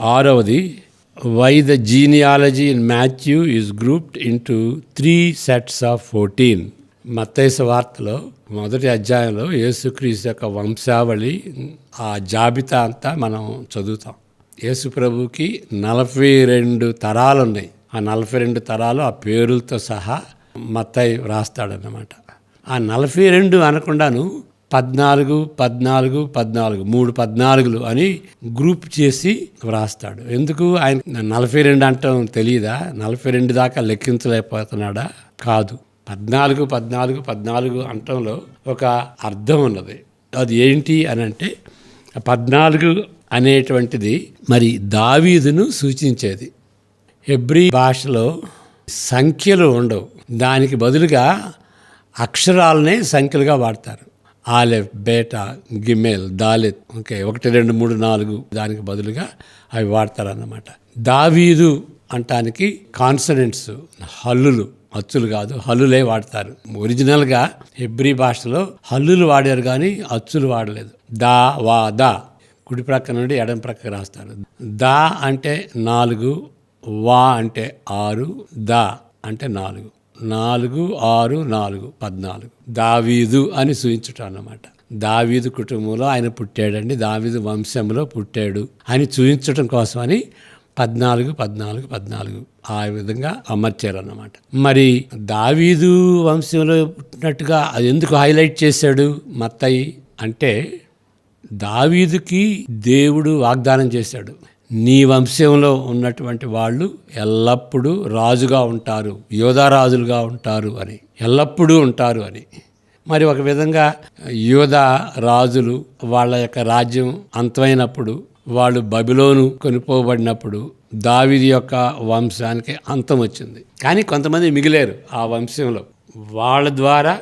ఆరవది why the genealogy in Matthew is grouped into three sets of fourteen మత్తైస వార్తలో మొదటి అధ్యాయంలో యేసుక్రీస్తు యొక్క వంశావళి ఆ జాబితా అంతా మనం చదువుతాం. యేసు ప్రభుకి నలభై రెండు తరాలు ఉన్నాయి. ఆ నలభై రెండు తరాలు ఆ పేరులతో సహా మత్తయ్య వ్రాస్తాడన్నమాట. ఆ నలభై రెండు అనకుండాను పద్నాలుగు పద్నాలుగు పద్నాలుగు మూడు పద్నాలుగులు అని గ్రూప్ చేసి వ్రాస్తాడు. ఎందుకు? ఆయన నలభై రెండు అంటాం తెలియదా నలభై రెండు దాకా లెక్కించలేకపోతున్నాడా? కాదు. పద్నాలుగు పద్నాలుగు పద్నాలుగు అంటంలో ఒక అర్థం ఉన్నది. అది ఏంటి అని అంటే పద్నాలుగు అనేటువంటిది మరి దావీదును సూచించేది. హెబ్రి భాషలో సంఖ్యలు ఉండవు. దానికి బదులుగా అక్షరాలనే సంఖ్యలుగా వాడతారు. ఆలెఫ్ బేటా గిమెల్ దాలిత్ ఓకే ఒకటి రెండు మూడు నాలుగు దానికి బదులుగా అవి వాడతారన్నమాట. దావీదు అంటానికి కాన్సనెంట్స్ హల్లులు అచ్చులు కాదు హల్లులే వాడతారు. ఒరిజినల్గా హెబ్రీ భాషలో హల్లులు వాడారు కానీ అచ్చులు వాడలేదు. దా వా దా. కుడి ప్రక్క నుండి ఎడం ప్రక్క రాస్తారు. దా అంటే నాలుగు వా అంటే ఆరు దా అంటే నాలుగు. నాలుగు ఆరు నాలుగు పద్నాలుగు. దావీదు అని సూచించటం అన్నమాట దావీదు కుటుంబంలో ఆయన పుట్టాడండి. దావీదు వంశంలో పుట్టాడు. అని చూపించటం కోసమని పద్నాలుగు పద్నాలుగు పద్నాలుగు ఆ విధంగా అమర్చారన్నమాట. మరి దావీదు వంశంలో పుట్టినట్టుగా అది ఎందుకు హైలైట్ చేశాడు మత్తయి అంటే దావీదుకి దేవుడు వాగ్దానం చేశాడు. నీ వంశంలో ఉన్నటువంటి వాళ్ళు ఎల్లప్పుడూ రాజుగా ఉంటారు యోధారాజులుగా ఉంటారు అని ఎల్లప్పుడూ ఉంటారు అని. మరి ఒక విధంగా యోధ రాజులు వాళ్ళ యొక్క రాజ్యం అంతమైనప్పుడు వాళ్ళు బబిలోను కొనిపోబడినప్పుడు దావిది యొక్క వంశానికి అంతం వచ్చింది. కానీ కొంతమంది మిగిలేరు ఆ వంశంలో. వాళ్ళ ద్వారా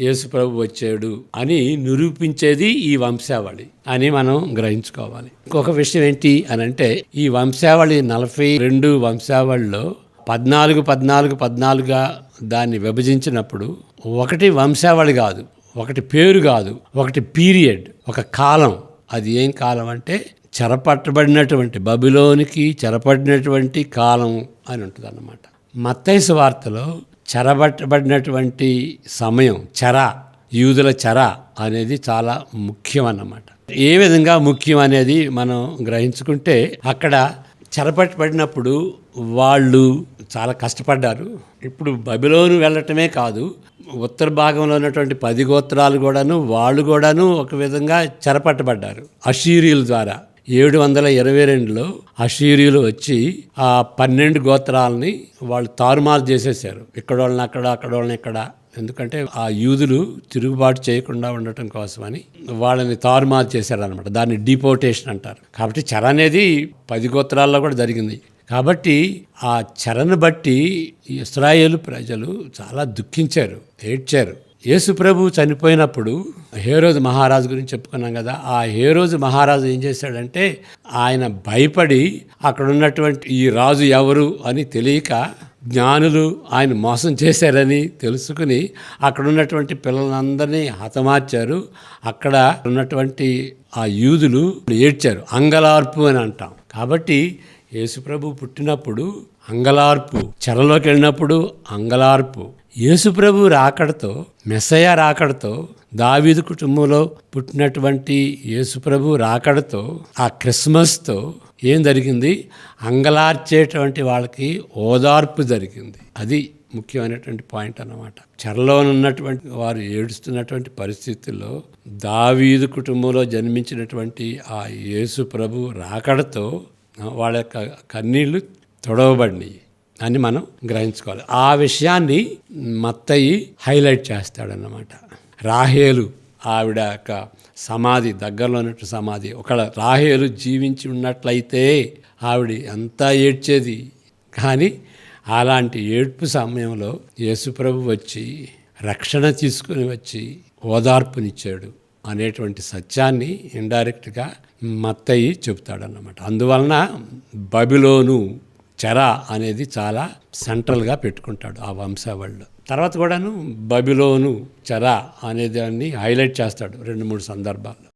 యేసు ప్రభు వచ్చాడు అని నిరూపించేది ఈ వంశావళి అని మనం గ్రహించుకోవాలి. ఇంకొక విషయం ఏంటి అని అంటే ఈ వంశావళి నలభై రెండు వంశావళిలో పద్నాలుగు పద్నాలుగు పద్నాలుగుగా దాన్ని విభజించినప్పుడు ఒకటి వంశావళి కాదు ఒకటి పేరు కాదు ఒకటి పీరియడ్ ఒక కాలం. అది ఏం కాలం అంటే చెరపట్టబడినటువంటి బబిలోనికి చెరపడినటువంటి కాలం అని ఉంటుంది అన్నమాట మత్తైసు వార్తలో చెరబట్టబడినటువంటి సమయం చెర యూదుల చెర అనేది చాలా ముఖ్యం అన్నమాట ఏ విధంగా ముఖ్యం అనేది మనం గ్రహించుకుంటే అక్కడ చెరపట్టబడినప్పుడు వాళ్ళు చాలా కష్టపడ్డారు. ఇప్పుడు బబిలోను వెళ్ళటమే కాదు ఉత్తర భాగంలో ఉన్నటువంటి పది గోత్రాలు కూడాను వాళ్ళు కూడాను ఒక విధంగా చెరపట్టబడ్డారు అషీరియుల ద్వారా. ఏడు వందల ఇరవై రెండులో అషీరియులు వచ్చి ఆ పన్నెండు గోత్రాలని వాళ్ళు తారుమారు చేసేసారు ఇక్కడ వాళ్ళని అక్కడ అక్కడ వాళ్ళని ఇక్కడ. ఎందుకంటే ఆ యూదులు తిరుగుబాటు చేయకుండా ఉండటం కోసమని వాళ్ళని తారుమారు చేశారనమాట దాన్ని డిపోటేషన్ అంటారు. కాబట్టి చెర అనేది పది గోత్రాల్లో కూడా జరిగింది. కాబట్టి ఆ చెరను బట్టి ఇస్రాయేల్ ప్రజలు చాలా దుఃఖించారు ఏడ్చారు. యేసు ప్రభు చనిపోయినప్పుడు హేరోజు మహారాజు గురించి చెప్పుకున్నాం కదా ఆ హేరోజు మహారాజు ఏం చేశాడంటే ఆయన భయపడి అక్కడ ఉన్నటువంటి ఈ రాజు ఎవరు అని తెలియక జ్ఞానులు ఆయన మోసం చేశారని తెలుసుకుని అక్కడ ఉన్నటువంటి పిల్లలందరినీ హతమార్చారు. అక్కడ ఉన్నటువంటి ఆ యూదులు ఏడ్చారు అంగలార్పు అని అంటాం. కాబట్టి యేసుప్రభు పుట్టినప్పుడు అంగలార్పు చెరలోకి వెళ్ళినప్పుడు అంగలార్పు. యేసుప్రభు రాకడతో మెస్సయ రాకడతో దావీదు కుటుంబంలో పుట్టినటువంటి యేసుప్రభు రాకడతో ఆ క్రిస్మస్తో ఏం జరిగింది? అంగలార్చేటువంటి వాళ్ళకి ఓదార్పు జరిగింది. అది ముఖ్యమైనటువంటి పాయింట్ అన్నమాట. చెరలోనున్నటువంటి వారు ఏడుస్తున్నటువంటి పరిస్థితుల్లో దావీదు కుటుంబంలో జన్మించినటువంటి ఆ యేసు ప్రభు రాకడతో వాళ్ళ యొక్క కన్నీళ్ళు తొడవబడినాయి. అని మనం గ్రహించుకోవాలి. ఆ విషయాన్ని మత్తయి హైలైట్ చేస్తాడన్నమాట. రాహేలు ఆవిడ యొక్క సమాధి దగ్గరలో ఉన్నట్టు సమాధి. ఒక రాహేలు జీవించి ఉన్నట్లయితే ఆవిడ ఎంత ఏడ్చేది? కానీ అలాంటి ఏడ్పు సమయంలో యేసుప్రభు వచ్చి రక్షణ తీసుకుని వచ్చి ఓదార్పునిచ్చాడు అనేటువంటి సత్యాన్ని ఇండైరెక్ట్గా మత్తయి చెబుతాడన్నమాట. అందువలన బబిలోను చెర అనేది చాలా సెంట్రల్గా పెట్టుకుంటాడు ఆ వంశావళిలో. తర్వాత కూడాను బబిలోను చెర అనే దాన్ని హైలైట్ చేస్తాడు రెండు మూడు సందర్భాల్లో.